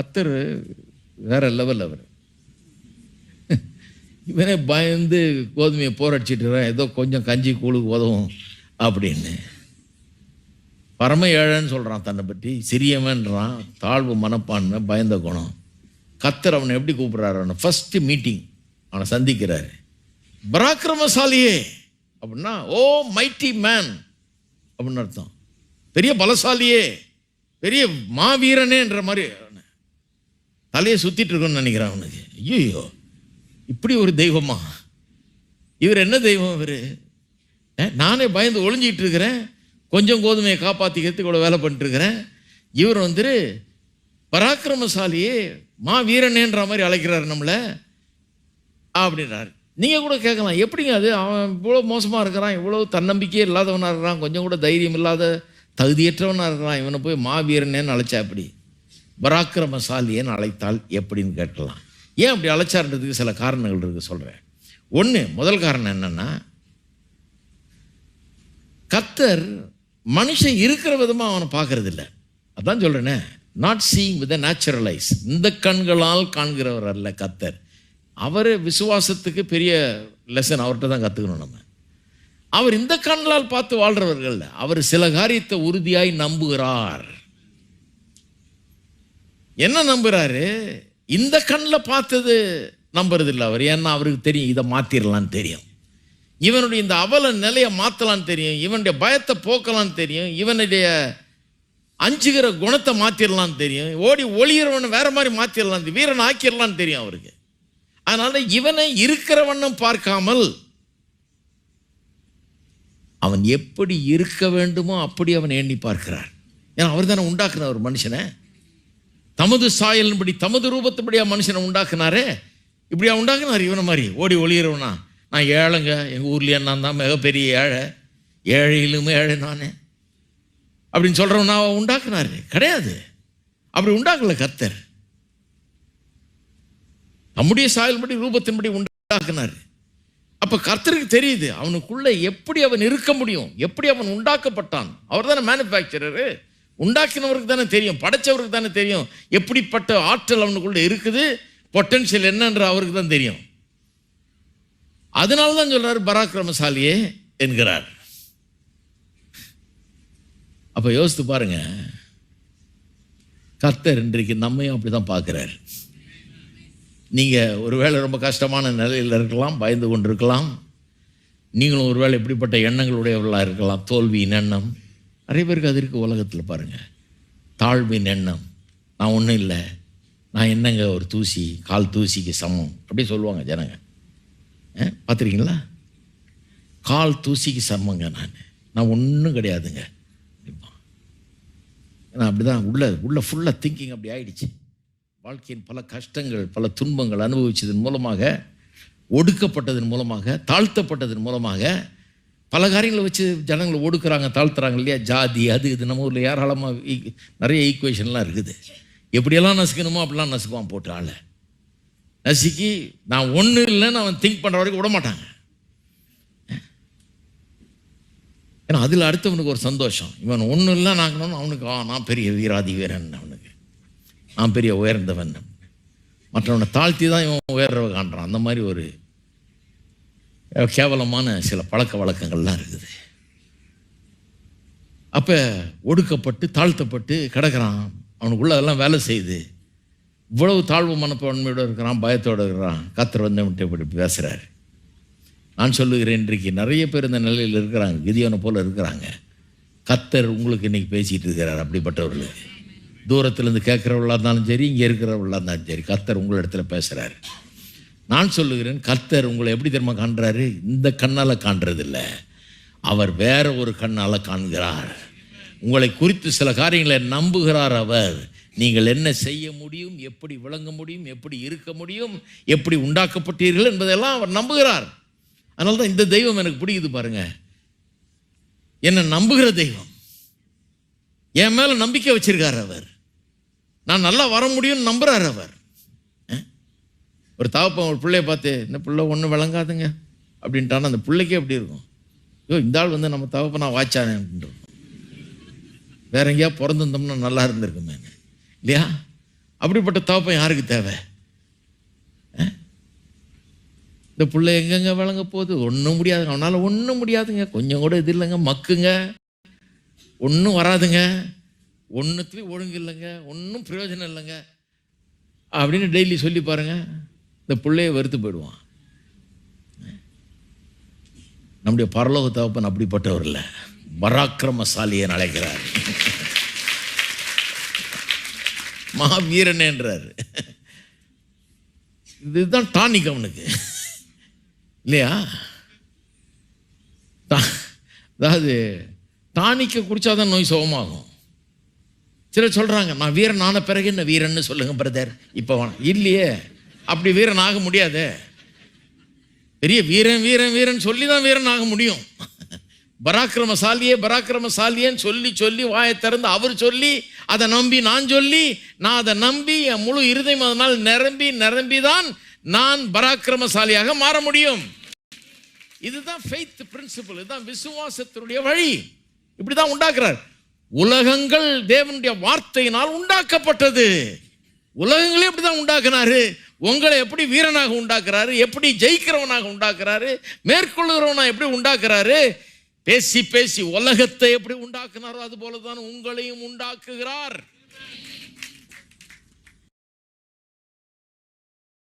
பத்தர் வேற லெவல் அவர். இவனே பயந்து கோதுமையை போரடிச்சிட்டு ஏதோ கொஞ்சம் கஞ்சி கூழுக்கு உதவும் அப்படின்னு. பரம ஏழைன்னு சொல்கிறான் தன்னை பற்றி. சிறியவன்றான். தாழ்வு மனப்பான்மை பயந்த குணம். கத்தர் அவனை எப்படி கூப்பிட்றாரு அவனை ஃபஸ்ட்டு மீட்டிங் அவனை சந்திக்கிறாரு. பராக்கிரமசாலியே அப்படின்னா ஓ மைட்டி மேன் அப்படின்னு அர்த்தம். பெரிய பலசாலியே பெரிய மாவீரனேன்ற மாதிரி தலையை சுற்றிட்டு இருக்கோன்னு நினைக்கிறான் அவனுக்கு. ஐயோ இப்படி ஒரு தெய்வமா? இவர் என்ன தெய்வம் இவர்? நானே பயந்து ஒளிஞ்சிக்கிட்டு இருக்கிறேன். கொஞ்சம் கோதுமையை காப்பாற்றிக்கிறதுக்கு இவ்வளோ வேலை பண்ணிட்டுருக்கிறேன் இவர் வந்துட்டு பராக்கிரமசாலியே மா வீரனேன்ற மாதிரி அழைக்கிறாரு நம்மளை. அப்படின்றாரு. நீங்கள் கூட கேட்கலாம் எப்படிங்க அது? அவன் இவ்வளோ மோசமாக இருக்கிறான் இவ்வளோ தன்னம்பிக்கையே இல்லாதவனாக இருக்கிறான் கொஞ்சம் கூட தைரியம் இல்லாத தகுதியற்றவனாக இருக்கிறான் இவனை போய் மாவீரனேன்னு அழைச்சா அப்படி பராக்கிரமசாலியேன்னு அழைத்தால் எப்படின்னு கேட்டலாம் ஏன் அப்படி அழைச்சாருன்றதுக்கு சில காரணங்கள் இருக்குது சொல்கிறேன் ஒன்று முதல் காரணம் என்னென்னா கத்தர் மனுஷன் இருக்கிற விதமாக அவனை பார்க்கறதில்ல. அதான் சொல்கிறேனே not seeing with natural eyes இந்த கண்களால் காண்கிறவர் அல்ல கத்தர். அவர் விசுவாசத்துக்கு பெரிய லெசன் அவர்கிட்ட தான் கற்றுக்கணும் நம்ம. அவர் இந்த கண்களால் பார்த்து வாழ்கிறவர்கள் அவர் சில காரியத்தை உறுதியாய் நம்புகிறார். என்ன நம்புறாரு? இந்த கண்ணில் பார்த்தது நம்புறது இல்லை அவர். ஏன்னா அவருக்கு தெரியும் இதை மாத்திரலான்னு தெரியும். இவனுடைய இந்த அவல நிலையை மாற்றலான்னு தெரியும் இவனுடைய பயத்தை போக்கலான்னு தெரியும் இவனுடைய அஞ்சுகிற குணத்தை மாற்றிடலான்னு தெரியும் ஓடி ஒளியிறவனை வேற மாதிரி மாற்றிடலாம் வீரன் ஆக்கிடலான்னு தெரியும் அவருக்கு. அதனால இவனை இருக்கிறவண்ணம் பார்க்காமல் அவன் எப்படி இருக்க வேண்டுமோ அப்படி அவன் எண்ணி பார்க்கிறார் ஏன்னா அவர் தானே உண்டாக்குன ஒரு மனுஷனை? தமது சாயலின்படி தமது ரூபத்துபடியா மனுஷனை உண்டாக்குனாரே? இப்படியா உண்டாக்குனார்? இவனை மாதிரி. ஓடி ஒளியிறவனா? நான் ஏழைங்க. எங்கள் ஊர்லேயே நான் தான் மிகப்பெரிய ஏழை. ஏழையிலும் ஏழை நானே. அப்படின்னு சொல்கிறவன் நான் உண்டாக்குனாரு. கிடையாது. அப்படி உண்டாக்கல கத்தர் நம்முடைய சாயல்படி ரூபத்தின்படி உண்டாக்குனாரு. அப்போ கர்த்தருக்கு தெரியுது அவனுக்குள்ளே எப்படி அவன் இருக்க முடியும்? எப்படி அவன் உண்டாக்கப்பட்டான்? அவர் தானே மேனுஃபேக்சரரு உண்டாக்கினவருக்கு தானே தெரியும் படைச்சவருக்கு தானே தெரியும் எப்படிப்பட்ட ஆற்றல் அவனுக்குள்ளே இருக்குது பொட்டன்ஷியல் என்னன்ற அவருக்கு தான் தெரியும். அதனால தான் சொல்கிறார் பராக்கிரமசாலியே என்கிறார். அப்போ யோசித்து பாருங்க கர்த்தர் இன்றைக்கு நம்மையும் அப்படி தான் பார்க்குறாரு. நீங்கள் ஒருவேளை ரொம்ப கஷ்டமான நிலையில் இருக்கலாம் பயந்து கொண்டிருக்கலாம். நீங்களும் ஒருவேளை இப்படிப்பட்ட எண்ணங்களுடையவர்களாக இருக்கலாம் தோல்வியின் எண்ணம். நிறைய பேருக்கு அது இருக்குது உலகத்தில் பாருங்கள் தாழ்வின் எண்ணம். நான் ஒன்றும் இல்லை. நான் என்னங்க ஒரு தூசி கால் தூசிக்கு சமம். அப்படி சொல்லுவாங்க ஜனங்க. பார்த்துருக்கீங்களா கால் தூசிக்கு சமங்க நான். நான் ஒன்றும் கிடையாதுங்க. அப்படிம்பான். ஏன்னா அப்படிதான் உள்ள உள்ள ஃபுல்லாக திங்கிங் அப்படி ஆயிடுச்சு. வாழ்க்கையின் பல கஷ்டங்கள் பல துன்பங்கள் அனுபவித்ததன் மூலமாக ஒடுக்கப்பட்டதன் மூலமாக தாழ்த்தப்பட்டதன் மூலமாக பல காரியங்களை வச்சு ஜனங்களை ஒடுக்குறாங்க தாழ்த்துறாங்க இல்லையா? ஜாதி அது இது நம்ம ஊரில் ஏராளமாக நிறைய ஈக்குவேஷன்லாம் இருக்குது. எப்படியெல்லாம் நசுக்கணுமோ அப்படிலாம் நசுக்குவான் போட்டு ஆளை. நசுக்கி நான் ஒன்றும் இல்லைன்னு அவன் திங்க் பண்ணுற வரைக்கும் விட மாட்டாங்க. ஏன்னா அதில் அடுத்தவனுக்கு ஒரு சந்தோஷம். இவன் ஒன்றும் இல்லை நாங்கணும்னு அவனுக்கு ஆ நான் பெரிய வீராதி வீரன் அவனுக்கு. நான் பெரிய உயர்ந்தவன் மற்றவனை தாழ்த்தி தான் இவன் உயர்றவ காண்றான். அந்த மாதிரி ஒரு கேவலமான சில பழக்க வழக்கங்கள்லாம் இருக்குது. அப்போ ஒடுக்கப்பட்டு தாழ்த்தப்பட்டு கிடக்கிறான். அவனுக்குள்ள அதெல்லாம் வேலை செய்யுது. இவ்வளவு தாழ்வு மனப்பான்மையோடு இருக்கிறான் பயத்தோடு இருக்கிறான். கத்தர் வந்து இப்படி பேசுகிறாரு நான் சொல்லுகிறேன் இன்றைக்கு நிறைய பேர் இந்த நிலையில் இருக்கிறாங்க. கிதியோனை போல் இருக்கிறாங்க. கத்தர் உங்களுக்கு இன்றைக்கி பேசிகிட்டு இருக்கிறார் அப்படிப்பட்டவர்களுக்கு. தூரத்துலேருந்து கேட்குறவர்களாக இருந்தாலும் சரி இங்கே இருக்கிறவர்களாக இருந்தாலும் சரி கத்தர் உங்கள் இடத்துல பேசுகிறாரு நான் சொல்லுகிறேன் கர்த்தர் உங்களை எப்படி தெரியுமா காண்றாரு? இந்த கண்ணால் காண்றதில்ல. அவர் வேற ஒரு கண்ணால் காண்கிறார். உங்களை குறித்து சில காரியங்களை நம்புகிறார் அவர். நீங்கள் என்ன செய்ய முடியும் எப்படி விளங்க முடியும் எப்படி இருக்க முடியும் எப்படி உண்டாக்கப்பட்டீர்கள் என்பதெல்லாம் அவர் நம்புகிறார். அதனால தான் இந்த தெய்வம் எனக்கு பிடிக்குது பாருங்க. என்னை நம்புகிற தெய்வம். என் மேலே நம்பிக்கை வச்சிருக்கார் அவர். நான் நல்லா வர முடியும்னு நம்புறார் அவர். ஒரு தகப்பன் ஒரு பிள்ளைய பார்த்து இந்த பிள்ளை ஒன்றும் விளங்காதுங்க. அப்படின்ட்டான அந்த பிள்ளைக்கே எப்படி இருக்கும். ஐயோ இந்த ஆள் வந்து நம்ம தகப்பனா வாச்சானே அப்படின்ட்டு வேற எங்கேயா பிறந்திருந்தோம்னா நல்லா இருந்திருக்குமே. இல்லையா? அப்படிப்பட்ட தகப்பன் யாருக்கு தேவை? இந்த பிள்ளை எங்கெங்க விளங்க போகுது? ஒன்றும் முடியாதுங்க அவனால் ஒன்றும் முடியாதுங்க. கொஞ்சம் கூட இது இல்லைங்க. மக்குங்க. ஒன்றும் வராதுங்க. ஒன்றுத்துலேயும் ஒழுங்கு இல்லைங்க. ஒன்றும் பிரயோஜனம் இல்லைங்க. அப்படின்னு டெய்லி சொல்லி பாருங்க. இந்த பிள்ளைய வெறுத்து போயிடுவான். நம்முடைய பரலோக தகப்பன் அப்படிப்பட்டவர் இல்லை பராக்கிரமசாலியை அழைக்கிறார். மாவீரனேன்றார் இதுதான் டானிக் அவனுக்கு. இல்லையா? தா- அதாவது டானிக்கை குடிச்சாதான் நோய் சுகமாகும். சிலர் சொல்றாங்க நான் வீரன் ஆன பிறகு என்ன வீரன்னு சொல்லுங்க பிரதர் இப்போ வேணாம் இல்லையே அப்படி வீரன் ஆக முடியாது. பெரிய வீரன் வீரன் வீரன் சொல்லி தான் வீரன் ஆக முடியும். பராக்கிரமசாலியே பராக்கிரமசாலியேன்னு சொல்லி சொல்லி வாயை திறந்து அவர் சொல்லி அதை நம்பி நான் சொல்லி நான் அதை நம்பி என் முழு இருதயம் அதனால் நிரம்பி நிரம்பி தான் நான் பராக்கிரமசாலியாக மாற முடியும். இதுதான் ஃபெய்த் பிரின்சிபல் இதுதான் விசுவாசத்தினுடைய வழி. இப்படி தான் உண்டாக்குறார். உலகங்கள் தேவனுடைய வார்த்தையினால் உண்டாக்கப்பட்டது. உலகங்களே இப்படி தான் உண்டாக்குனாரு. உங்களை எப்படி வீரனாக உண்டாக்குறாரு எப்படி ஜெயிக்கிறவனாக உண்டாக்குறாரு மேற்கொள்ளுகிறவனா எப்படி உண்டாக்குறாரு? பேசி பேசி உலகத்தை எப்படி உண்டாக்குனாரோ அது போல தான் உங்களையும் உண்டாக்குகிறார்.